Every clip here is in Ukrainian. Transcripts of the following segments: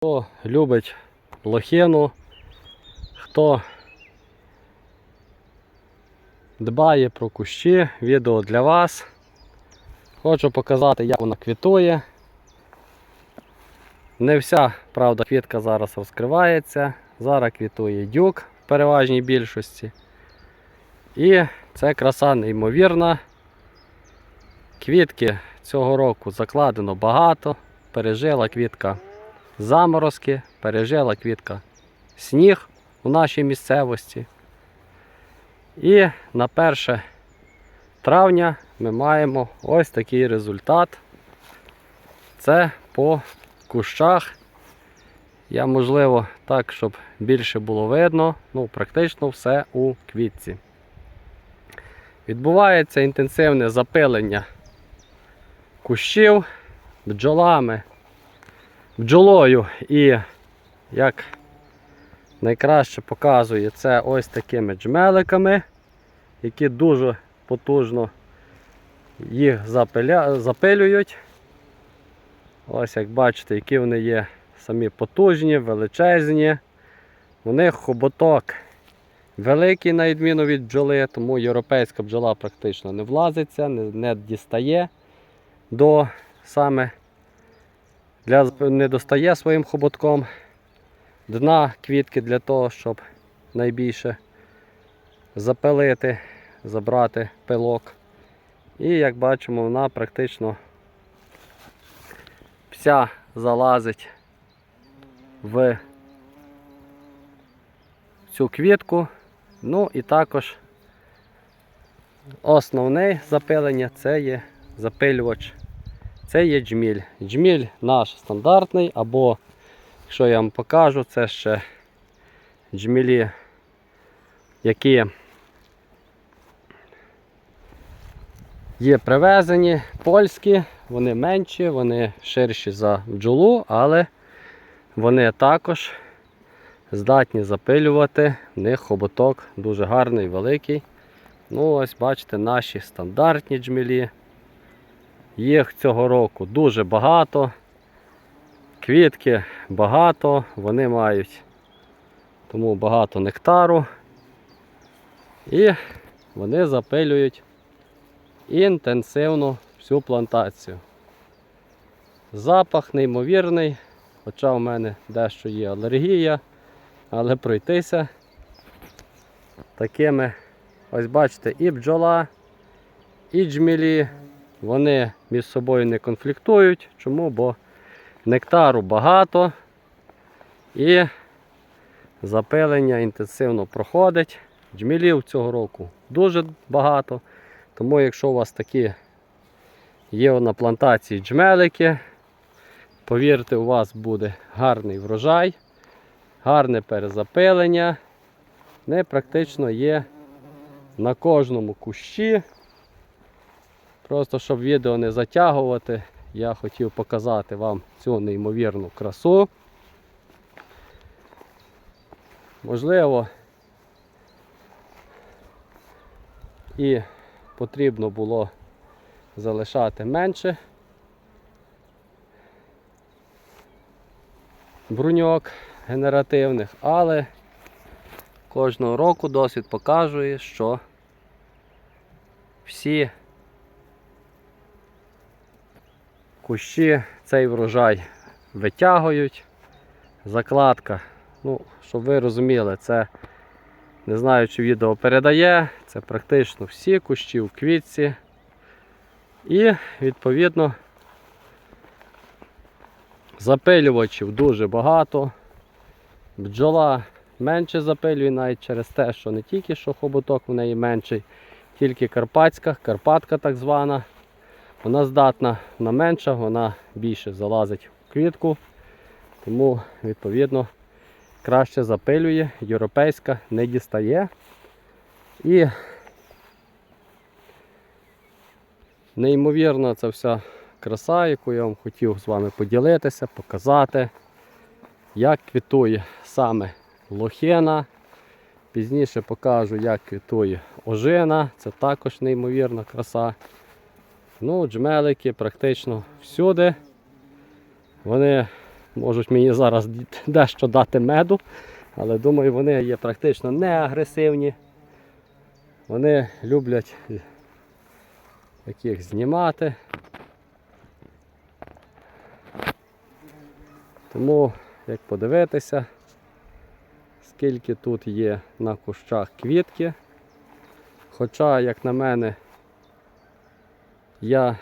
Хто любить лохину, хто дбає про кущі, відео для вас. Хочу показати, як вона квітує. Не вся, правда, квітка зараз розкривається. Зараз квітує дюк в переважній більшості. І це краса неймовірна. Квітки цього року закладено багато. Пережила квітка заморозки, пережила квітка сніг у нашій місцевості. І на 1 травня ми маємо ось такий результат. Це по кущах. Я, можливо, так, щоб більше було видно, ну, практично все у квітці. Відбувається інтенсивне запилення кущів бджолами бджолою і як найкраще показує це ось такими джмеликами, які дуже потужно їх запилюють. Ось як бачите, які вони є самі потужні, величезні. У них хоботок великий, на відміну від бджоли, тому європейська бджола практично не влазиться, не, не дістає до саме для, не достає своїм хоботком дна квітки для того, щоб найбільше запилити, забрати пилок. І як бачимо, вона практично вся залазить в цю квітку. Ну і також основне запилення це є запилювач це є джміль. Джміль наш стандартний, або, якщо я вам покажу, це ще джмілі, які є привезені польські, вони менші, вони ширші за бджолу, але вони також здатні запилювати. В них хоботок дуже гарний, великий. Ну, ось бачите, наші стандартні джмілі. Їх цього року дуже багато. Квітки багато, вони мають тому багато нектару. І вони запилюють інтенсивно всю плантацію. Запах неймовірний, хоча у мене дещо є алергія, але пройтися такими, ось бачите, і бджола, і джмілі. Вони між собою не конфліктують. Чому? Бо нектару багато і запилення інтенсивно проходить. Джмілів цього року дуже багато. Тому якщо у вас такі є на плантації джмелики, повірте, у вас буде гарний врожай, гарне перезапилення. Не практично є на кожному кущі. Просто щоб відео не затягувати, я хотів показати вам цю неймовірну красу. Можливо, і потрібно було залишати менше бруньок генеративних, але кожного року досвід показує, що всі кущі цей врожай витягують. Закладка, ну, щоб ви розуміли, це не знаю, чи відео передає, це практично всі кущі в квітці. І відповідно запилювачів дуже багато. Бджола менше запилює навіть через те, що не тільки що хоботок в неї менший, тільки карпатська, карпатка так звана. Вона здатна вона менша, вона більше залазить в квітку, тому відповідно краще запилює, європейська не дістає. І неймовірна ця вся краса, яку я вам хотів з вами поділитися, показати, як квітує саме лохина. Пізніше покажу, як квітує ожина, це також неймовірна краса. Ну, джмелики практично всюди. Вони можуть мені зараз дещо дати меду, але думаю, вони є практично не агресивні. Вони люблять яких знімати. Тому, як подивитися, скільки тут є на кущах квітки. Хоча, як на мене, я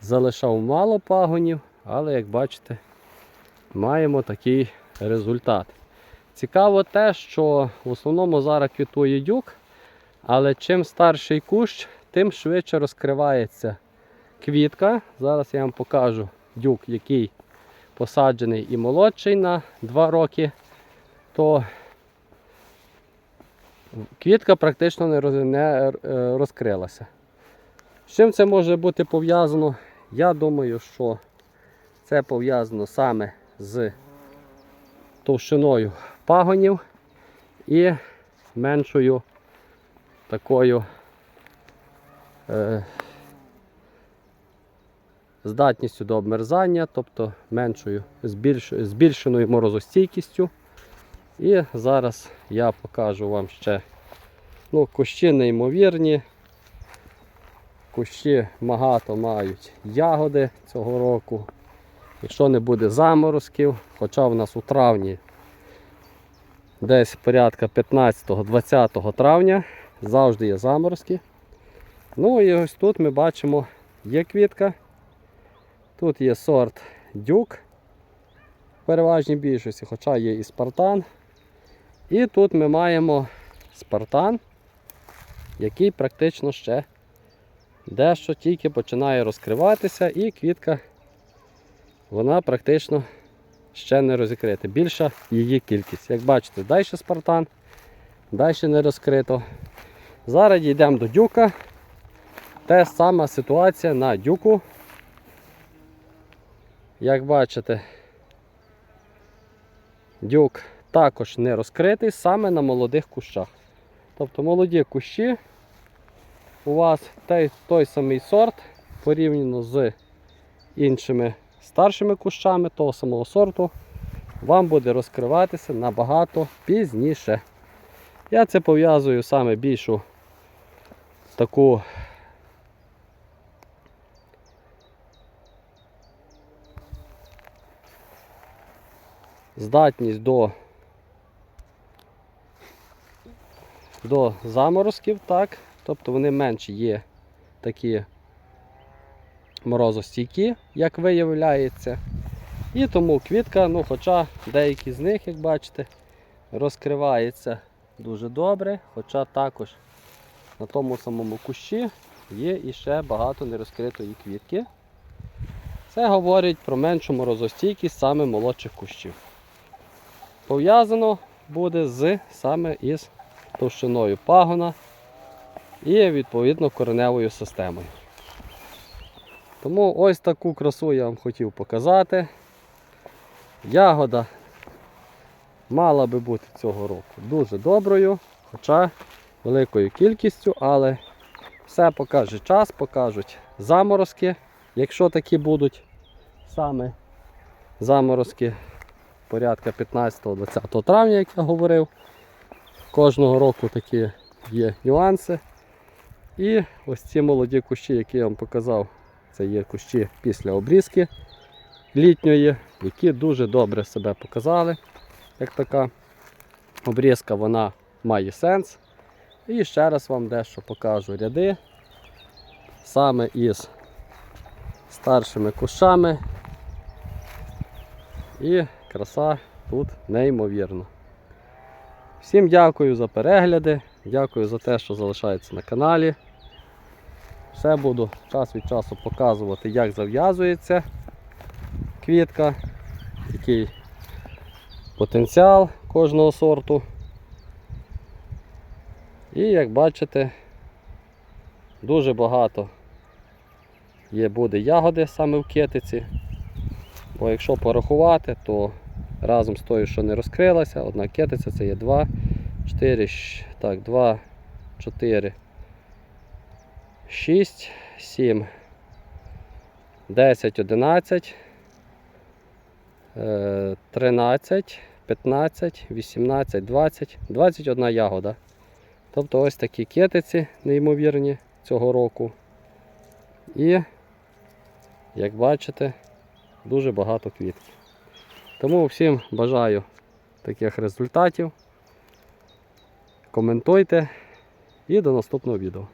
залишав мало пагонів, але як бачите, маємо такий результат. Цікаво те, що в основному зараз квітує дюк, але чим старший кущ, тим швидше розкривається квітка. Зараз я вам покажу дюк, який посаджений і молодший на 2 роки, то квітка практично не е, розкрилася. З чим це може бути пов'язано? Я думаю, що це пов'язано саме з товщиною пагонів і меншою такою е, здатністю до обмерзання, тобто меншою збільш, збільшеною морозостійкістю. І зараз я покажу вам ще ну, кущі неймовірні. Кущі багато мають ягоди цього року. Якщо не буде заморозків, хоча в нас у травні десь порядка 15-20 травня завжди є заморозки. Ну і ось тут ми бачимо, є квітка. Тут є сорт дюк в переважній більшості, хоча є і спартан. І тут ми маємо спартан, який практично ще дещо тільки починає розкриватися, і квітка вона практично ще не розкрита. Більша її кількість. Як бачите, далі спартан, далі не розкрито. Зараз дійдемо до дюка. Те сама ситуація на дюку. Як бачите, дюк також не розкритий саме на молодих кущах. Тобто молоді кущі у вас той, той самий сорт порівняно з іншими старшими кущами того самого сорту, вам буде розкриватися набагато пізніше. Я це пов'язую саме більшу таку здатність до, до заморозків, так? Тобто вони менші є такі морозостійкі, як виявляється. І тому квітка, ну хоча деякі з них, як бачите, розкривається дуже добре, хоча також на тому самому кущі є і ще багато нерозкритої квітки. Це говорить про меншу морозостійкість саме молодших кущів. Пов'язано буде з саме із товщиною пагона і відповідно кореневою системою. Тому ось таку красу я вам хотів показати. Ягода мала би бути цього року дуже доброю, хоча великою кількістю, але все покаже час, покажуть заморозки, якщо такі будуть саме заморозки порядка 15-20 травня, як я говорив. Кожного року такі є нюанси. І ось ці молоді кущі, які я вам показав, це є кущі після обрізки літньої, які дуже добре себе показали. Як така обрізка вона має сенс. І ще раз вам дещо покажу ряди саме із старшими кущами. І краса тут неймовірна. Всім дякую за перегляди, дякую за те, що залишається на каналі. Все буду час від часу показувати, як зав'язується квітка, який потенціал кожного сорту. І як бачите, дуже багато є буде ягоди саме в китиці. Бо якщо порахувати, то разом з тою, що не розкрилася, одна китиця це є 2, 4, так, 2, 4, 6, 7, 10, 11, е, 13, 15, 18, 20, 21 ягода. Тобто ось такі кетиці неймовірні цього року. І, як бачите, дуже багато квітків. Тому всім бажаю таких результатів. Коментуйте і до наступного відео.